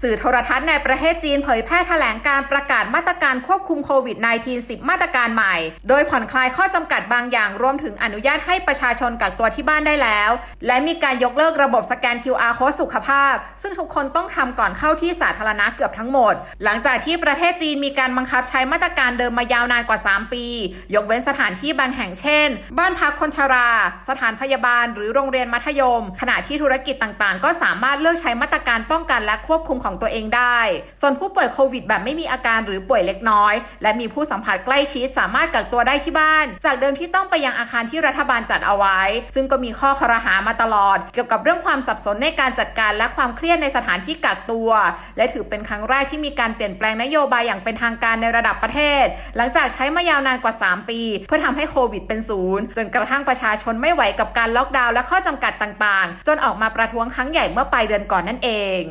สื่อโทรทัศน์ในประเทศจีนเผยแพร่แถลงการประกาศมาตรการควบคุมโควิด -19 10 มาตรการใหม่ โดยผ่อนคลายข้อจำกัดบางอย่าง รวมถึงอนุญาตให้ประชาชนกักตัวที่บ้านได้แล้ว และมีการยกเลิกระบบสแกน QR code สุขภาพ ซึ่งทุกคนต้องทำก่อนเข้าที่สาธารณะเกือบทั้งหมด หลังจากที่ประเทศจีนมีการบังคับใช้มาตรการเดิมมายาวนานกว่า 3 ปี ยกเว้นสถานที่บางแห่งเช่น บ้านพักคนชรา สถานพยาบาล หรือโรงเรียนมัธยม ขณะที่ธุรกิจต่างๆ ก็สามารถเลือกใช้มาตรการป้องกันและควบคุมของตัวเองได้ ส่วนผู้ป่วยโควิดแบบไม่มีอาการหรือป่วยเล็กน้อย และมีผู้สัมผัสใกล้ชิดสามารถกักตัวได้ที่บ้าน จากเดิมที่ต้องไปยังอาคารที่รัฐบาลจัดเอาไว้ ซึ่งก็มีข้อครหามาตลอด เกี่ยวกับเรื่องความสับสนในการจัดการและความเครียดในสถานที่กักตัว และถือเป็นครั้งแรกที่มีการเปลี่ยนแปลงนโยบายอย่างเป็นทางการในระดับประเทศ หลังจากใช้มายาวนานกว่า 3 ปี เพื่อทำให้โควิดเป็นศูนย์จนกระทั่งประชาชนไม่ไหวกับการล็อกดาวน์และข้อจำกัดต่างๆ จนออกมาประท้วงครั้งใหญ่เมื่อปลายเดือนก่อนนั่นเอง